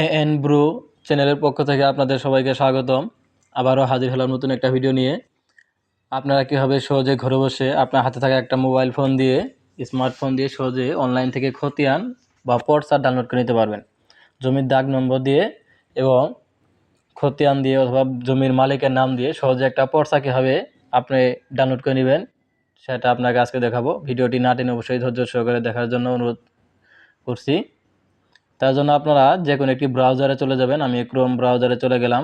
A N Bru চ্যানেলের পক্ষ থেকে আপনাদের সবাইকে স্বাগতম। আবারও হাজির হলাম নতুন একটা ভিডিও নিয়ে। আপনারা কীভাবে সহজে ঘরে বসে আপনার হাতে থাকা একটা মোবাইল ফোন দিয়ে, স্মার্টফোন দিয়ে সহজে অনলাইন থেকে খতিয়ান বা পর্সার ডাউনলোড করে নিতে পারবেন? জমির দাগ নম্বর দিয়ে এবং খতিয়ান দিয়ে অথবা জমির মালিকের নাম দিয়ে সহজে একটা পর্সা কীভাবে আপনি ডাউনলোড করে নেবেন, সেটা আপনাকে আজকে দেখাবো। ভিডিওটি না টেনে অবশ্যই ধৈর্য সহকারে দেখার জন্য অনুরোধ করছি। তার জন্য আপনারা যে কোনো একটি ব্রাউজারে চলে যাবেন। আমি ক্রোম ব্রাউজারে চলে গেলাম।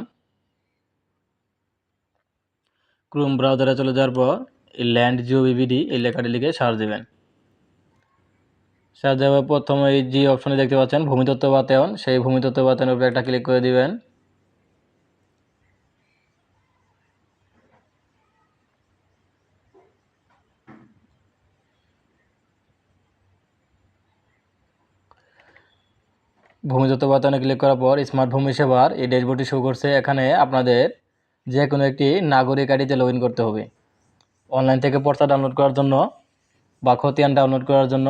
ক্রোম ব্রাউজারে চলে যাওয়ার পর এই ল্যান্ড জিও বিবিডি এই লেখাটি লিখে সার দেবেন। সার দেওয়ার প্রথমে এই যে অপশনে দেখতে পাচ্ছেন, ভূমিতত্ত্ব বাতায়ন। সেই ভূমিতত্ত্ব বাতায়নের উপরে একটা ক্লিক করে দিবেন। ভূমিদত্ত বাতায়নে ক্লিক করার পর স্মার্ট ভূমি সেবার এই ড্যাশবোর্ডটি শো করছে। এখানে আপনাদের যে কোনো একটি নাগরিক আইডিতে লগ করতে হবে। অনলাইন থেকে পর্চা ডাউনলোড করার জন্য বা খতিয়ান ডাউনলোড করার জন্য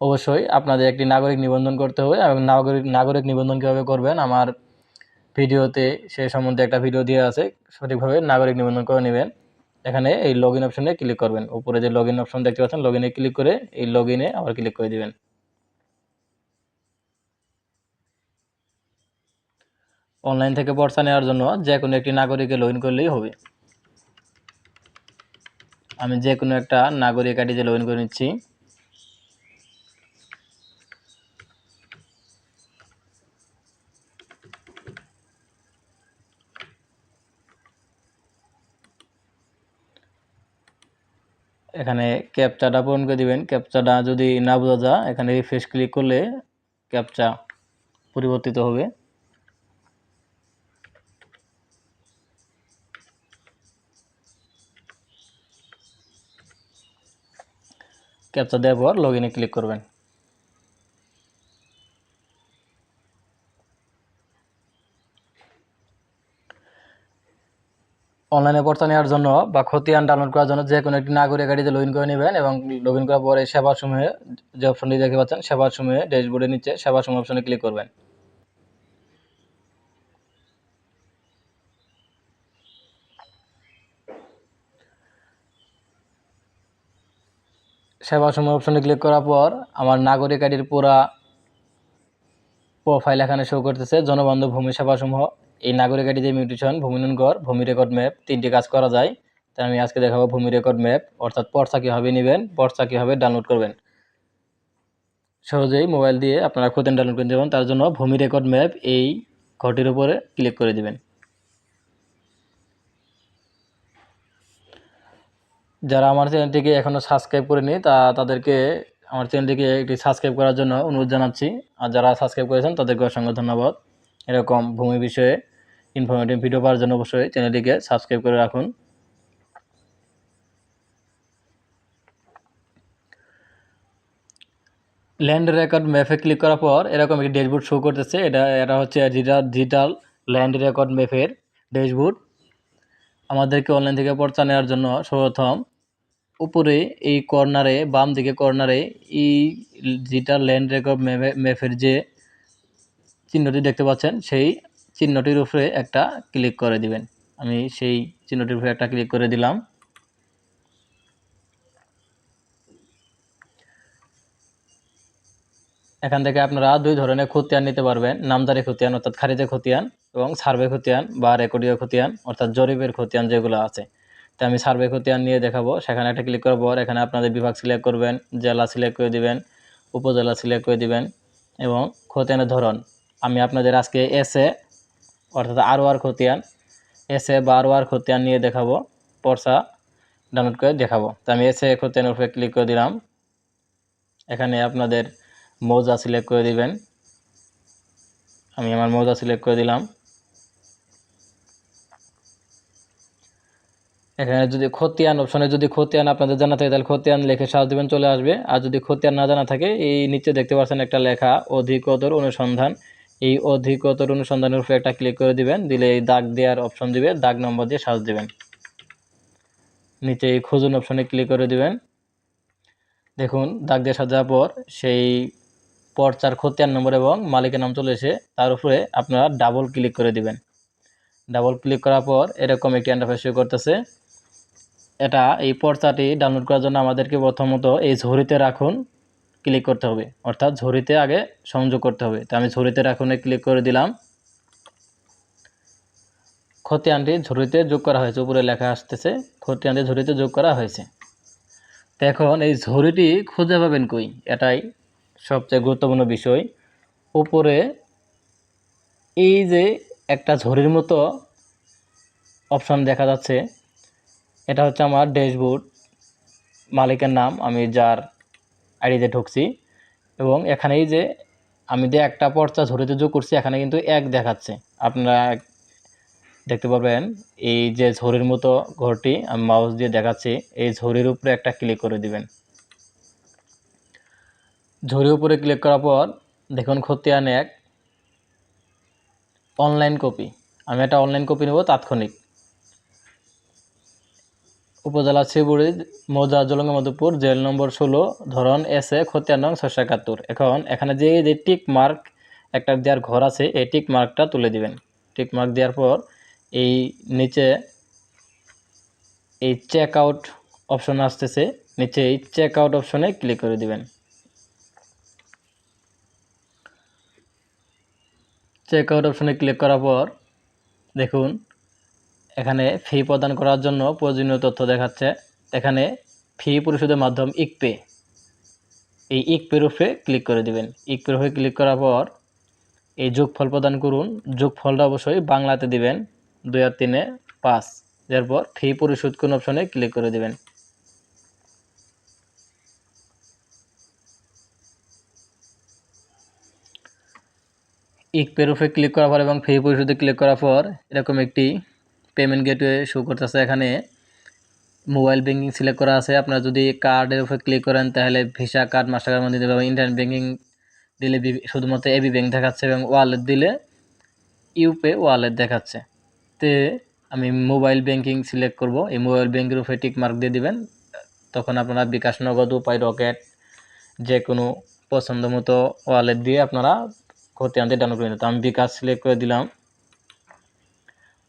অবশ্যই আপনাদের একটি নাগরিক নিবন্ধন করতে হবে এবং নাগরিক নাগরিক নিবন্ধন কীভাবে করবেন আমার ভিডিওতে সে সম্বন্ধে একটা ভিডিও দিয়ে আছে। সঠিকভাবে নাগরিক নিবন্ধন করে নেবেন। এখানে এই লগ অপশনে ক্লিক করবেন। উপরে যে লগ ইন অপশন দেখতে পাচ্ছেন লগ ক্লিক করে এই লগ ইনে আবার ক্লিক করে দিবেন। অনলাইন থেকে পর্চা নেওয়ার জন্য যে কোনো একটি নাগরিকে লগ করলেই হবে। আমি যে কোনো একটা নাগরিক আইডিতে লগ করে নিচ্ছি। এখানে ক্যাপচাটা পূরণ করে দিবেন। ক্যাপচাটা যদি না বোঝা যায়, এখানে রিফ্রেশ ক্লিক করলে ক্যাপচা পরিবর্তিত হবে। ক্যাপচা দেওয়ার পর লগ ইনে ক্লিক করবেন। অনলাইনে পড়তা নেওয়ার জন্য বা খতিয়ান ডাউনলোড করার জন্য যে কোনো একটি নাগরিক গাড়িতে লগ ইন করে নেবেন এবং লগ ইন করার পরে সেবার সময়ে যে অপশনটি দেখতে পাচ্ছেন সেবার সময়ে ড্যাশবোর্ডের নিচে সেবার সময় অপশনে ক্লিক করবেন। সেবা সমূহ অপশনে ক্লিক করার পর আমার নাগরিক আইডির পুরা প্রোফাইল এখানে শো করতেছে। জনবান্ধব ভূমি সেবাসমূহ। এই নাগরিক আইডি যে মিউটেশন ভূমি নুনগর ভূমি রেকর্ড ম্যাপ তিনটি কাজ করা যায়। তাই আমি আজকে দেখাবো ভূমি রেকর্ড ম্যাপ অর্থাৎ পর্চা কীভাবে নেবেন, পর্চা কীভাবে ডাউনলোড করবেন। সহজেই মোবাইল দিয়ে আপনারা খোতেন ডাউনলোড করে দেবেন তার জন্য ভূমি রেকর্ড ম্যাপ এই ঘরটির উপরে ক্লিক করে দিবেন। যারা আমার চ্যানেলটিকে এখনও সাবস্ক্রাইব করেনি, তা তাদেরকে আমার চ্যানেলটিকে একটি সাবস্ক্রাইব করার জন্য অনুরোধ জানাচ্ছি। আর যারা সাবস্ক্রাইব করেছেন, তাদেরকে অসংখ্য ধন্যবাদ। এরকম ভূমি বিষয়ে ইনফরমেটিভ ভিডিও পাওয়ার জন্য অবশ্যই চ্যানেলটিকে সাবস্ক্রাইব করে রাখুন। ল্যান্ড রেকর্ড ম্যাপে ক্লিক করার পর এরকম একটি ড্যাশবোর্ড শো করতেছে। এটা এটা হচ্ছে ডিজিটাল ল্যান্ড রেকর্ড ম্যাপের ড্যাশবোর্ড আমাদেরকে অনলাইন থেকে পর্চা নেওয়ার জন্য সর্বপ্রথম উপরে এই কর্নারে বাম দিকে কর্নারে এই যেটা ল্যান্ড রেকর্ড ম্যাপের যে চিহ্নটি দেখতে পাচ্ছেন, সেই চিহ্নটির উপরে একটা ক্লিক করে দিবেন। আমি সেই চিহ্নটির উপরে একটা ক্লিক করে দিলাম। এখান থেকে আপনারা দুই ধরনের খতিয়ান নিতে পারবেন। নামদারি খতিয়ান, অর্থাৎ খারিজে খতিয়ান এবং সার্ভে খতিয়ান বা রেকর্ডীয় খতিয়ান, অর্থাৎ জরিপের খতিয়ান যেগুলো আছে। তো আমি সার্ভে খতিয়ান নিয়ে দেখাবো। সেখানে একটা ক্লিক করার পর এখানে আপনাদের বিভাগ সিলেক্ট করবেন, জেলা সিলেক্ট করে দিবেন, উপজেলা সিলেক্ট করে দিবেন এবং খতিয়ানের ধরন। আমি আপনাদের আজকে এসে অর্থাৎ আর খতিয়ান এসে বা আর খতিয়ান নিয়ে দেখাবো, পর্সা ডাউনলোড করে দেখাবো। তো আমি এসে খতিয়ানের উপরে ক্লিক করে দিলাম। এখানে আপনাদের মৌজা সিলেক্ট করে দিবেন। আমি আমার মৌজা সিলেক্ট করে দিলাম। এখানে যদি খতিয়ান অপশনে যদি খতিয়ান আপনাদের জানা থাকে, তাহলে খতিয়ান লেখে সাহায্য দেবেন, চলে আসবে। আর যদি খতিয়ান না জানা থাকে, এই নিচে দেখতে পাচ্ছেন একটা লেখা, অধিকতর অনুসন্ধান। এই অধিকতর অনুসন্ধানের উপরে একটা ক্লিক করে দিবেন, দিলে এই দাগ দেওয়ার অপশন দিবে, দাগ নম্বর দিয়ে সাজ দেবেন। নিচে এই খুঁজুন অপশনে ক্লিক করে দিবেন। দেখুন, দাগ দিয়ে সাজার পর সেই পর্চার খতিয়ান নম্বর এবং মালিকের নাম চলে এসে তার উপরে আপনারা ডাবল ক্লিক করে দিবেন। ডাবল ক্লিক করার পর এরকম একটি ইন্টারফেস শো করতেছে। এটা এই পর্চাটি ডাউনলোড করার জন্য আমাদেরকে প্রথমত এই ঝুড়িতে রাখুন ক্লিক করতে হবে। অর্থাৎ ঝুড়িতে আগে সংযোগ করতে হবে। তো আমি ঝুড়িতে রাখুনে ক্লিক করে দিলাম। খতিয়ানটি ঝুড়িতে যোগ করা হয়েছে, উপরে লেখা আসতেছে, খতিয়ানটি ঝুড়িতে যোগ করা হয়েছে। তো এখন এই ঝুড়িটি খুঁজে পাবেন কই? এটাই সবচেয়ে গুরুত্বপূর্ণ বিষয়। উপরে এই যে একটা ঝুড়ির মতো অপশন দেখা যাচ্ছে, এটা হচ্ছে আমার ড্যাশবোর্ড মালিকের নাম, আমি যার আইডিতে ঢুকছি। এবং এখানেই যে আমি যে একটা পর্চা ঝুড়িতে যোগ করছি, এখানে কিন্তু এক দেখাচ্ছে। আপনারা দেখতে পাবেন এই যে ঝুড়ির মতো ঘরটি, আমি মাউস দিয়ে দেখাচ্ছি, এই ঝুড়ির উপরে একটা ক্লিক করে দিবেন। ঝুড়ির উপরে ক্লিক করার পর দেখুন খতিয়ান এক অনলাইন কপি আমি একটা অনলাইন কপি নেব তাৎক্ষণিক। উপজেলা শিবুড়ি মৌজা, জলঙ্গ, মধুপুর, জেল নম্বর ষোলো, ধরন এস এ, খতিয়ান নং ছয়শো একাত্তর। এখন এখানে যে যে টিক মার্ক একটা দেওয়ার ঘর আছে, এই টিক মার্কটা তুলে দিবেন। টিক মার্ক দেওয়ার পর এই নিচে এই চেক আউট অপশন আসতেছে। নিচে এই চেক আউট অপশনে ক্লিক করে দিবেন। চেক আউট অপশনে ক্লিক করার পর দেখুন, এখানে ফি প্রদান করার জন্য প্রয়োজনীয় তথ্য দেখাচ্ছে। এখানে ফি পরিশোধের মাধ্যম ইকপে এই ইকপের উপরে ক্লিক করে দিবেন। ইকপের উপরে ক্লিক করার পর এই যোগফল প্রদান করুন। যোগফলটা অবশ্যই বাংলাতে দিবেন, দুই আর তিনে পাঁচ। এরপর ফি পরিশোধ কোন অপশনে ক্লিক করে দিবেন। ইকপের উপরে ক্লিক করার পর এবং ফি পরিশোধে ক্লিক করার পর এরকম একটি পেমেন্ট গেটওয়ে শো করতেছে। এখানে মোবাইল ব্যাঙ্কিং সিলেক্ট করা আছে। আপনারা যদি কার্ডের উপরে ক্লিক করেন, তাহলে ভিসা কার্ড মাস্টার কার্ড দিতে পারবেন। ইন্টারনেট ব্যাঙ্কিং দিলে শুধুমাত্র এবি ব্যাঙ্ক দেখাচ্ছে এবং ওয়ালেট দিলে ইউপে ওয়ালেট দেখাচ্ছে। তে আমি মোবাইল ব্যাঙ্কিং সিলেক্ট করব। এই মোবাইল ব্যাঙ্কের উপরে টিক মার্ক দিয়ে দিবেন। তখন আপনারা বিকাশ নগদ, উপায় রকেট যে কোনো পছন্দ মতো ওয়ালেট দিয়ে আপনারা খতিয়ানটি ডাউনলোড করে নিতে আমি বিকাশ সিলেক্ট করে দিলাম।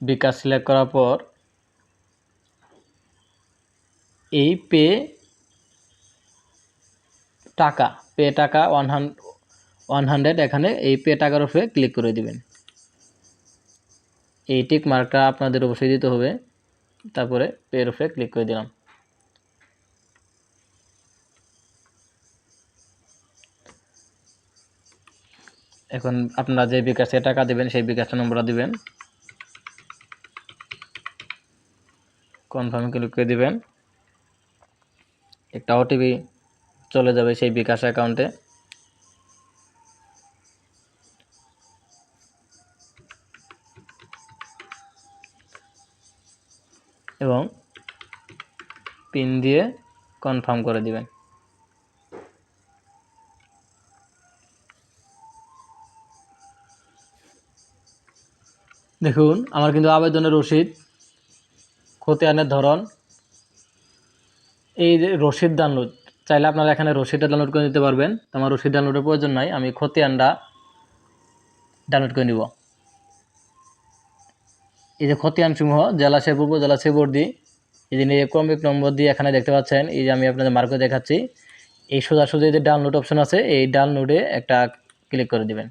বিকাশ সিলেক্ট করার পর এই পে টাকা পে টাকা ওয়ান ওয়ান হান্ড্রেড এখানে এই পে টাকার উপরে ক্লিক করে দিবেন। এই টিক মার্কটা আপনাদের অবশ্যই দিতে হবে। তারপরে পের উপরে ক্লিক করে দিলাম। এখন আপনারা যে বিকাশে টাকা দিবেন, সেই বিকাশটা নম্বরটা দিবেন। কনফার্মে ক্লিক করে দিবেন। একটা ওটিপি চলে যাবে সেই বিকাশ অ্যাকাউন্টে। এবং পিন দিয়ে কনফার্ম করে দিবেন। দেখুন, আমার কিন্তু আবেদনের রসিদ খতিয়ানের ধরন, এই রসিদ ডাউনলোড চাইলে আপনারা এখানে রসিদটা ডাউনলোড করে নিতে পারবেন। আমার রসিদ ডাউনলোডের প্রয়োজন নাই, আমি খতিয়ানটা ডাউনলোড করে নিব। এই যে খতিয়ান সমূহ, জেলা শেরপুর উপজেলা শেবর্দি এই যে ক্রমিক নম্বর দিয়ে এখানে দেখতে পাচ্ছেন, এই যে আমি আপনাদের মার্কে দেখাচ্ছি। এই সোজাসুজি যে ডাউনলোড অপশন আছে, এই ডাউনলোডে একটা ক্লিক করে দিবেন।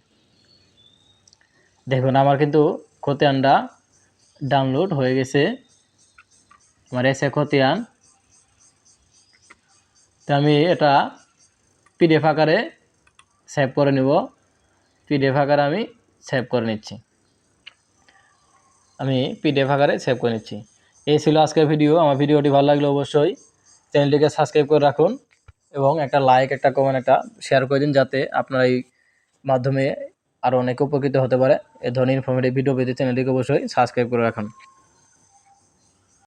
দেখুন, আমার কিন্তু খতিয়ানটা ডাউনলোড হয়ে গেছে। আমার এসে খতিয়ান। তো আমি এটা পিডিএফ আকারে সেভ করে নিব। পিডিএফ আকারে আমি সেভ করে নিচ্ছি। আমি পিডিএফ আকারে সেভ করে নিচ্ছি। এই ছিল আজকের ভিডিও আমার ভিডিওটি ভালো লাগলে অবশ্যই চ্যানেলটিকে সাবস্ক্রাইব করে রাখুন এবং একটা লাইক একটা কমেন্ট একটা শেয়ার করে দিন যাতে আপনারা এই মাধ্যমে আরও অনেক উপকৃত হতে পারে। এ ধরনের ইনফরমেটিভ ভিডিও পেতে চ্যানেলটিকে অবশ্যই সাবস্ক্রাইব করে রাখুন।